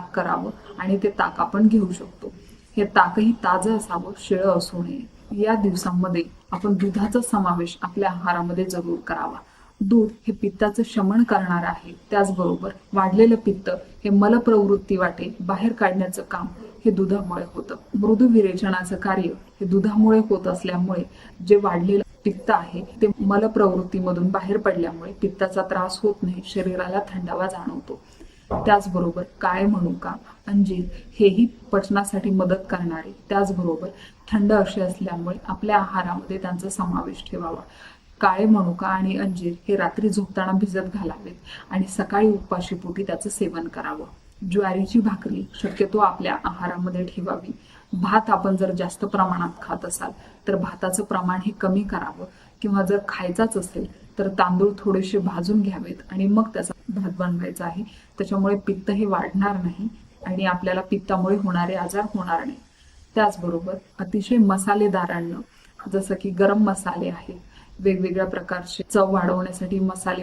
ताक करावं आणि ते ताक आपण घेऊ शकतो. हे ताकही ताजं असावं शिळं असू नये. या दिवसांमध्ये आपण दुधाचा समावेश आपल्या आहारामध्ये जरूर करावा. दूध हे पित्ताचं शमन करणार आहे. त्याचबरोबर वाढलेलं पित्त हे मलप्रवृत्ती वाटे बाहेर काढण्याचं काम हे दुधामुळे होतं. मृदू विरेचनाचं कार्य हे दुधामुळे होत असल्यामुळे जे वाढलेलं पित्त आहे ते मलप्रवृत्तीमधून बाहेर पडल्यामुळे पित्ताचा त्रास होत नाही शरीराला थंडावा जाणवतो. त्याचबरोबर काय म्हणू का? अंजीर हेही पचनासाठी मदत करणारे. त्याचबरोबर थंड असे असल्यामुळे आपल्या आहारामध्ये त्यांचा समावेश ठेवावा. काळे मनुका आणि अंजीर हे रात्री झोपताना भिजत घालावेत आणि सकाळी उपाशीपोटी त्याचं सेवन करावं. ज्वारीची भाकरी शक्यतो आपल्या आहारामध्ये ठेवावी. भात आपण जर जास्त प्रमाणात खात असाल तर भाताचं प्रमाण हे कमी करावं. किंवा जर खायचाच असेल तर तांदूळ थोडेसे भाजून घ्यावेत आणि मग त्याचा भात बनवायचा आहे. त्याच्यामुळे पित्त हे वाढणार नाही आणि आपल्याला पित्तामुळे होणारे आजार होणार नाही. त्याचबरोबर अतिशय मसालेदार अन्न जसं की गरम मसाले आहेत वेगवेगळ्या प्रकारचे चव वाढवण्यासाठी मसाले